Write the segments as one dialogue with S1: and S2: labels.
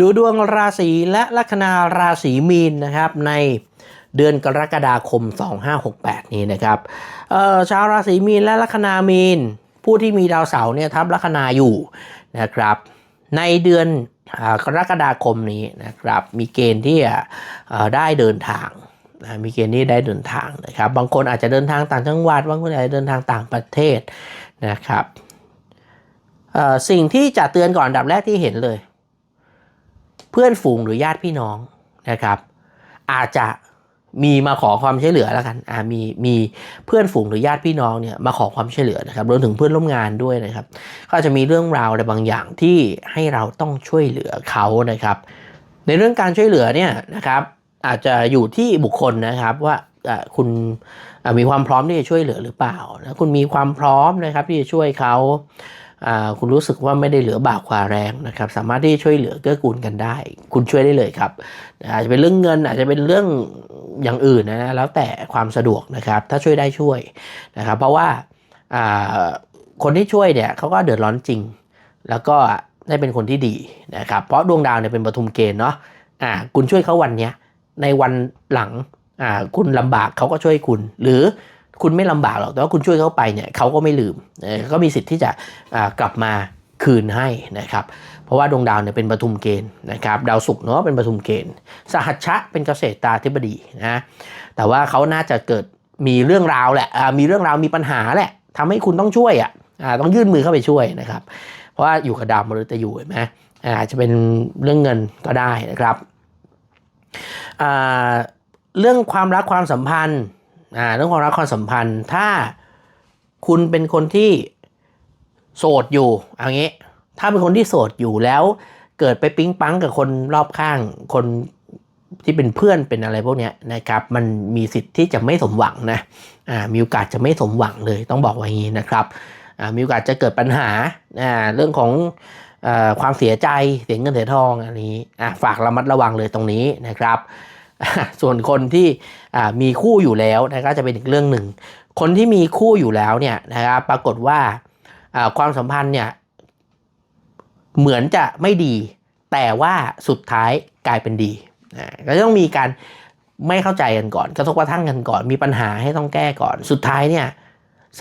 S1: ดูดวงราศีและลัคนาราศีมีนนะครับในเดือนกรกฎาคม 2568 นี้นะครับชาวราศีมีนและลัคนามีน ผู้ที่มีดาวเสาร์เนี่ยทับลัคนาอยู่นะครับ ในเดือนอกรกฎาคมนี้นะครับ มีเกณฑ์ที่ได้เดินทางนะมีเกณฑ์ที่ได้เดินทางนะครับ บางคนอาจจะเดินทางต่างจังหวัดบางคนอาจจะเดินทางต่างประเทศนะครับสิ่งที่จะเตือนก่อนดับแรกที่เห็นเลย เพื่อนฝูงหรือญาติพี่น้องนะครับ อาจจะมีมาขอความช่วยเหลือแล้วกันอ่ามีมีเพื่อนฝูงหรือญาติพี่น้องเนี่ยมาขอความช่วยเหลือนะครับรวมถึงเพื่อนร่วมงานด้วยนะครับก็อาจจะมีเรื่องราวอะไรบางอย่างที่ให้เราต้องช่วยเหลือเขานะครับ ในเรื่องการช่วยเหลือเนี่ยนะครับ อาจจะอยู่ที่บุคคลนะครับว่าคุณมีความพร้อมที่จะช่วยเหลือหรือเปล่านะคุณมีความพร้อมนะครับที่จะช่วยเขา คุณรู้สึกว่าไม่ได้เหลือบากว่าแรงนะครับสามารถที่ช่วยเหลือเกื้อกูลกันได้ คุณช่วยได้เลยครับ อาจจะเป็นเรื่องเงินอาจจะเป็นเรื่องอย่างอื่นนะแล้วแต่ความสะดวกนะครับ ถ้าช่วยได้ช่วยนะครับเพราะว่าคนที่ช่วยเนี่ยเขาก็เดือดร้อนจริง แล้วก็ได้เป็นคนที่ดีนะครับเพราะดวงดาวเนี่ยเป็นปฐุมเกณฑ์เนาะอ่าคุณช่วยเขาวันเนี้ยในวันหลังอ่าคุณลำบากเขาก็ช่วยคุณ หรือ คุณไม่ลำบากหรอก แต่ว่าคุณช่วยเขาไปเนี่ยเขาก็ไม่ลืมเออก็มีสิทธิ์ที่จะอ่ากลับมาคืนให้นะครับ เพราะว่าดวงดาวเนี่ยเป็นปฐุมเกณฑ์นะครับ ดาวศุกร์เนาะเป็นปฐุมเกณฑ์ สหัชชะเป็นเกษตราธิบดีนะ แต่ว่าเขาน่าจะเกิดมีเรื่องราวแหละอ่ามีเรื่องราวมีปัญหาแหละทำให้คุณต้องช่วยอะอ่าต้องยื่นมือเข้าไปช่วยนะครับ เพราะว่าอยู่กับดาวมฤตยูเห็นไหมอ่าอาจจะเป็นเรื่องเงินก็ได้นะครับอ่าเรื่องความรักความสัมพันธ์ อ่าเรื่องความรักความสัมพันธ์ ถ้าคุณเป็นคนที่โสดอยู่เอางี้ ถ้าเป็นคนที่โสดอยู่แล้ว เกิดไปปิ๊งปังกับคนรอบข้าง คนที่เป็นเพื่อนเป็นอะไรพวกเนี้ยนะครับ มันมีสิทธิ์ที่จะไม่สมหวังนะอ่ามีโอกาสจะไม่สมหวังเลย ต้องบอกไว้อย่างนี้นะครับอ่ามีโอกาสจะเกิดปัญหาอ่าเรื่องของออความเสียใจเสียเงินเสียทองอันนี้อะฝากระมัดระวังเลยตรงนี้นะครับ ส่วนคนที่มีคู่อยู่แล้วนะก็จะเป็นอีกเรื่องหนึ่ง คนที่มีคู่อยู่แล้วเนี่ยนะครับปรากฏว่าความสัมพันธ์เนี่ยเหมือนจะไม่ดี แต่ว่าสุดท้ายกลายเป็นดีก็ต้องมีการไม่เข้าใจกันก่อนกระทบกระทั่งกันก่อน มีปัญหาให้ต้องแก้ก่อน สุดท้ายเนี่ย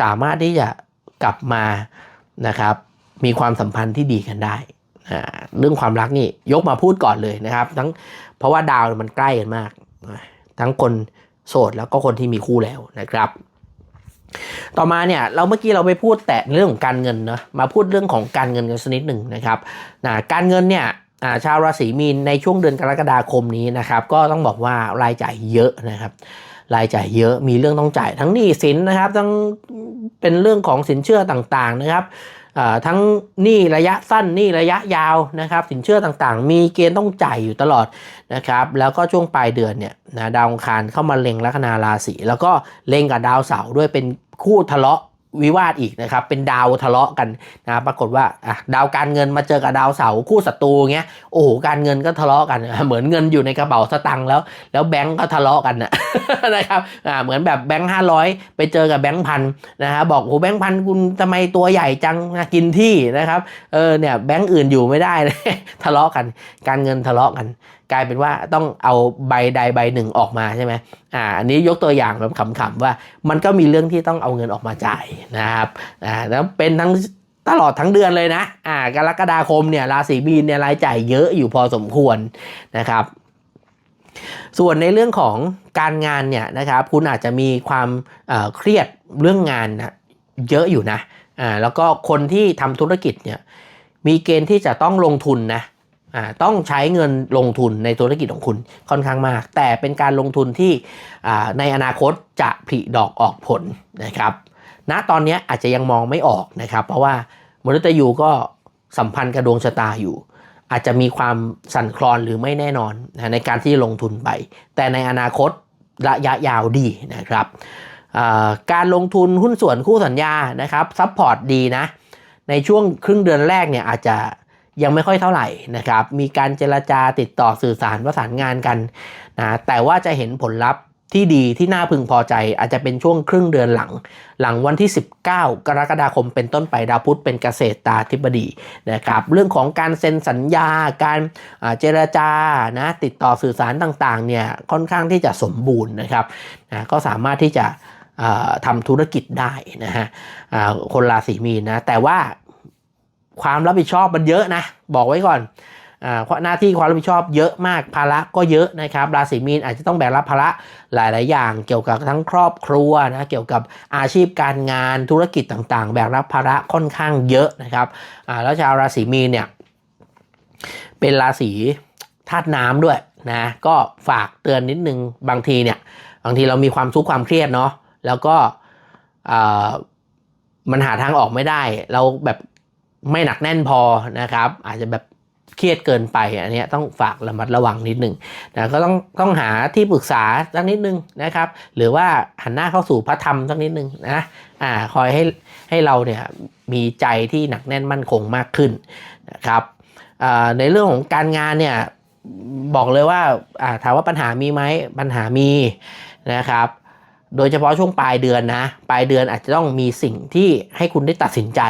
S1: สามารถที่จะกลับมานะครับมีความสัมพันธ์ที่ดีกันได้ เรื่องความรักนี่ยกมาพูดก่อนเลยนะครับ ทั้งเพราะว่าดาวมันใกล้กันมาก ทั้งคนโสดแล้วก็คนที่มีคู่แล้วนะครับ ต่อมาเนี่ยเราเมื่อกี้เราไปพูดแต่เรื่องของการเงินเนาะมาพูดเรื่องของการเงินกันสักนิดหนึ่งนะครับนะการเงินเนี่ยาชาวราศีมีนในช่วงเดือนกรกฎาคมนี้นะครับ ก็ต้องบอกว่ารายจ่ายเยอะนะครับ รายจ่ายเยอะมีเรื่องต้องจ่ายทั้งหนี้สินนะครับทั้งเป็นเรื่องของสินเชื่อต่างๆนะครับ ทั้งหนี้ระยะสั้นหนี้ระยะยาวนะครับ สินเชื่อต่างๆ มีเกณฑ์ต้องจ่ายอยู่ตลอดนะครับ แล้วก็ช่วงปลายเดือนเนี่ยนะดาวองคารเข้ามาเล็งลัคนาราศีแล้วก็เล็งกับดาวเสาร์ด้วยเป็นคู่ทะเลาะ วิวาทอีกนะครับ เป็นดาวทะเลาะกันนะปรากฏว่าอะดาวการเงินมาเจอกับดาวเสาคู่ศัตรูเงี้ยโอ้โหการเงินก็ทะเลาะกัน เหมือนเงินอยู่ในกระเป๋าสตังค์แล้ว แล้วแบงก์ก็ทะเลาะกันนะนะครับอ่าเหมือนแบบแบงค์ห้าร้อยไปเจอกับแบงค์พันนะฮะบอกโอ้แบงค์พันคุณทำไมตัวใหญ่จังกินที่นะครับเออเนี่ยแบงค์อื่นอยู่ไม่ได้ทะเลาะกัน การเงินทะเลาะกันกลายเป็นว่าต้องเอาใบใดใบหนึ่งออกมาใช่ไหมอ่าอันนี้ยกตัวอย่างแบบขำๆว่ามันก็มีเรื่องที่ต้องเอาเงินออกมาจ่ายนะครับอ่าแล้วเป็นทั้งตลอดทั้งเดือนเลยนะอ่ากรกฎาคมเนี่ยราศีมีนเนี่ยรายจ่ายเยอะอยู่พอสมควรนะครับ ส่วนในเรื่องของการงานเนี่ยนะครับคุณอาจจะมีความเเครียดเรื่องงานนะเยอะอยู่นะอ่าแล้วก็คนที่ทำธุรกิจเนี่ยมีเกณฑ์ที่จะต้องลงทุนนะ ต้องใช้เงินลงทุนในธุรกิจของคุณค่อนข้างมาก แต่เป็นการลงทุนที่ในอนาคตจะผลิดอกออกผลนะครับณตอนนี้อาจจะยังมองไม่ออกนะครับ เพราะว่ามฤตยูก็สัมพันธ์กับดวงชะตาอยู่ อาจจะมีความสั่นคลอนหรือไม่แน่นอนนะในการที่ลงทุนไป แต่ในอนาคตระยะยาวดีนะครับการลงทุนหุ้นส่วนคู่สัญญานะครับซัพพอร์ตดีนะในช่วงครึ่งเดือนแรกเนี่ยอาจจะ ยังไม่ค่อยเท่าไหร่นะครับ มีการเจรจาติดต่อสื่อสารประสานงานกันนะแต่ว่าจะเห็นผลลัพธ์ที่ดีที่น่าพึงพอใจ อาจจะเป็นช่วงครึ่งเดือนหลัง หลังวันที่ 19 กรกฎาคมเป็นต้นไปดาวพุธเป็นเกษตรตาธิบดีนะครับเรื่องของการเซ็นสัญญาการเจรจานะติดต่อสื่อสารต่างๆเนี่ยค่อนข้างที่จะสมบูรณ์นะครับนะก็สามารถที่จะทำธุรกิจได้นะฮะคนราศีมีนนะแต่ว่า ความรับผิดชอบมันเยอะนะ บอกไว้ก่อนอ่าหน้าที่ความรับผิดชอบเยอะมากภาระก็เยอะนะครับราศีมีนอาจจะต้องแบกรับภาระหลาย ๆ อย่าง เกี่ยวกับทั้งครอบครัวนะเกี่ยวกับอาชีพการงานธุรกิจต่าง ๆ แบกรับภาระค่อนข้างเยอะนะครับอ่าแล้วชาวราศีมีนเนี่ยเป็นราศีธาตุน้ำด้วยนะก็ฝากเตือนนิดนึงบางทีเนี่ยบางทีเรามีความทุกข์ความเครียดเนาะแล้วก็มันหาทางออกไม่ได้ เราแบบ ไม่หนักแน่นพอนะครับ อาจจะแบบเครียดเกินไปอันนี้ต้องฝากระมัดระวังนิดนึงนะก็ต้องต้องหาที่ปรึกษาสักนิดนึงนะครับ หรือว่าหันหน้าเข้าสู่พระธรรมสักนิดนึงนะอ่าคอยให้ให้เราเนี่ยมีใจที่หนักแน่นมั่นคงมากขึ้นนะครับในเรื่องของการงานเนี่ยบอกเลยว่าถามว่าปัญหามีไหมปัญหามีนะครับ โดยเฉพาะช่วงปลายเดือนนะ ปลายเดือนอาจจะต้องมีสิ่งที่ให้คุณได้ตัดสินใจ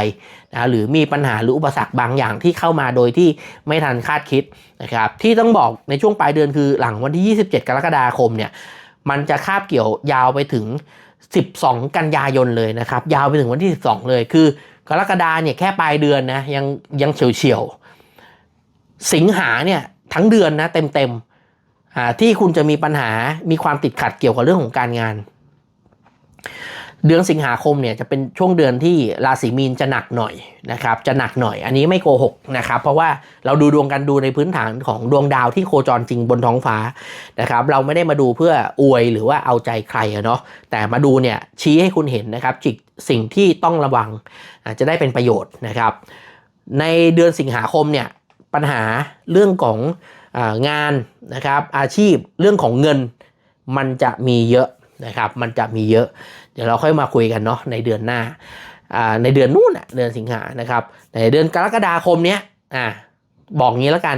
S1: นะหรือมีปัญหาหรืออุปสรรคบางอย่างที่เข้ามาโดยที่ไม่ทันคาดคิดนะครับที่ต้องบอกในช่วงปลายเดือนคือหลังวันที่ 27 กรกฎาคมเนี่ยมันจะคาบเกี่ยวยาวไปถึง 12 กันยายนเลยนะครับ ยาวไปถึงวันที่ 12 เลยคือกรกฎาเนี่ยแค่ปลายเดือนนะยังยังเฉียวเฉียวสิงหาเนี่ยทั้งเดือนนะเต็มเต็มอ่าที่คุณจะมีปัญหามีความติดขัดเกี่ยวกับเรื่องของการงาน เดือนสิงหาคมเนี่ยจะเป็นช่วงเดือนที่ราศีมีนจะหนักหน่อยนะครับจะหนักหน่อยอันนี้ไม่โกหกนะครับเพราะว่าเราดูดวงกันดูในพื้นฐานของดวงดาวที่โคจรจริงบนท้องฟ้านะครับเราไม่ได้มาดูเพื่ออวยหรือว่าเอาใจใครอะเนาะแต่มาดูเนี่ยชี้ให้คุณเห็นนะครับจิกสิ่งที่ต้องระวังจะได้เป็นประโยชน์นะครับ ในเดือนสิงหาคมเนี่ยปัญหาเรื่องของงานนะครับอาชีพเรื่องของเงินมันจะมีเยอะ นะครับ มันจะมีเยอะ เดี๋ยวเราค่อยมาคุยกันเนาะในเดือนหน้าในเดือนนู้นอะเดือนสิงหานะครับ ในเดือนกรกฎาคมเนี้ยอ่าบอกงี้แล้วกัน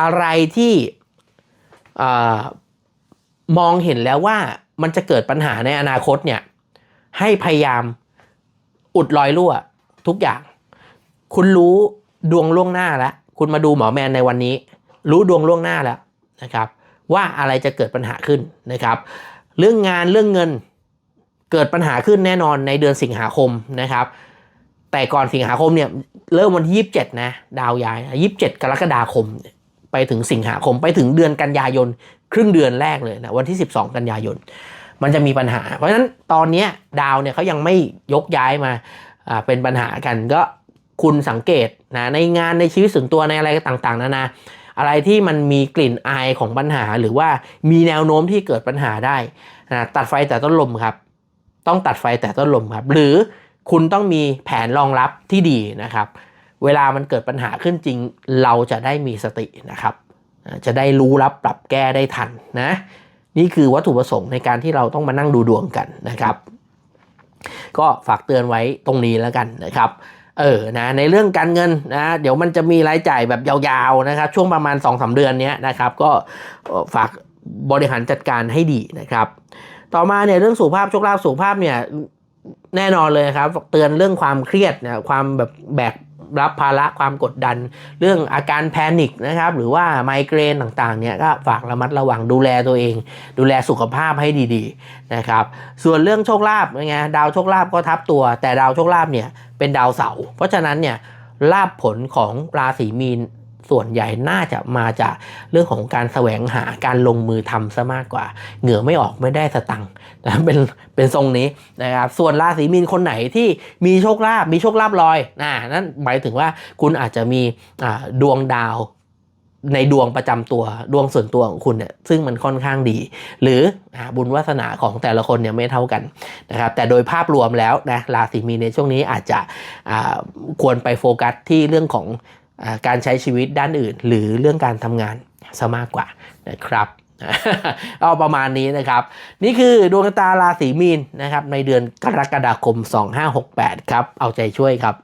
S1: อะไรที่มองเห็นแล้วว่ามันจะเกิดปัญหาในอนาคตเนี่ย ให้พยายามอุดรอยรั่วทุกอย่าง คุณรู้ดวงล่วงหน้าแล้ว คุณมาดูหมอแมนในวันนี้ รู้ดวงล่วงหน้าแล้วนะครับ ว่าอะไรจะเกิดปัญหาขึ้นนะครับ เรื่องงานเรื่องเงินเกิดปัญหาขึ้นแน่นอนในเดือนสิงหาคมนะครับ แต่ก่อนสิงหาคมเนี่ยเริ่มวันที่ยี่สิบเจ็ดนะ ดาวย้ายยี่สิบเจ็ดกรกฎาคม ไปถึงสิงหาคมไปถึงเดือนกันยายน ครึ่งเดือนแรกเลยนะวันที่ 12 กันยายน มันจะมีปัญหา เพราะฉะนั้นตอนนี้ดาวเนี่ยเขายังไม่ยกย้ายมาเป็นปัญหากันก็คุณสังเกตนะในงานในชีวิตส่วนตัวในอะไรต่างๆนานา อะไรที่มันมีกลิ่นอายของปัญหา หรือว่ามีแนวโน้มที่เกิดปัญหาได้นะตัดไฟแต่ต้นลมครับ ต้องตัดไฟแต่ต้นลมครับ หรือคุณต้องมีแผนรองรับที่ดีนะครับ เวลามันเกิดปัญหาขึ้นจริง เราจะได้มีสตินะครับ จะได้รู้รับปรับแก้ได้ทันนะนี่คือวัตถุประสงค์ในการที่เราต้องมานั่งดูดวงกันนะครับ ก็ฝากเตือนไว้ตรงนี้แล้วกันนะครับ เออนะในเรื่องการเงินนะเดี๋ยวมันจะมีรายจ่ายแบบยาวๆนะครับ ช่วงประมาณ2อสเดือนนี้นะครับ ก็ฝากบริหารจัดการให้ดีนะครับ ต่อมาเนี่ยเรื่องสุขภาพโชคลาภสุขภาพเนี่ยแน่นอนเลยครับ เตือนเรื่องความเครียดนะความแบบแบก รับภาระความกดดัน เรื่องอาการแพนิคนะครับ หรือว่าไมเกรนต่างๆเนี่ยก็ฝากระมัดระวังดูแลตัวเอง ดูแลสุขภาพให้ดีๆนะครับส่วนเรื่องโชคลาภไงดาวโชคลาภก็ทับตัว แต่ดาวโชคลาภเนี่ยเป็นดาวเสาร์เพราะฉะนั้นเนี่ยลาภผลของราศีมีน ส่วนใหญ่น่าจะมาจากเรื่องของการแสวงหาการลงมือทำซะมากกว่า เหงื่อไม่ออกไม่ได้สตังค์นะเป็นเป็นทรงนี้นะครับส่วนราศีมีนคนไหนที่มีโชคลาภมีโชคลาภลอยนะนั่นหมายถึงว่าคุณอาจจะมีดวงดาวในดวงประจำตัวดวงส่วนตัวของคุณเนี่ยซึ่งมันค่อนข้างดี หรืออบุญวาสนาของแต่ละคนเนี่ยไม่เท่ากันนะครับแต่โดยภาพรวมแล้วนะราศีมีนในช่วงนี้อาจจะควรไปโฟกัสที่เรื่องของ การใช้ชีวิตด้านอื่น หรือเรื่องการทำงานซะมากกว่านะครับเอาประมาณนี้นะครับ นี่คือดวงชะตาราศีมีนนะครับในเดือนกรกฎาคม 2568 ครับ เอาใจช่วยครับ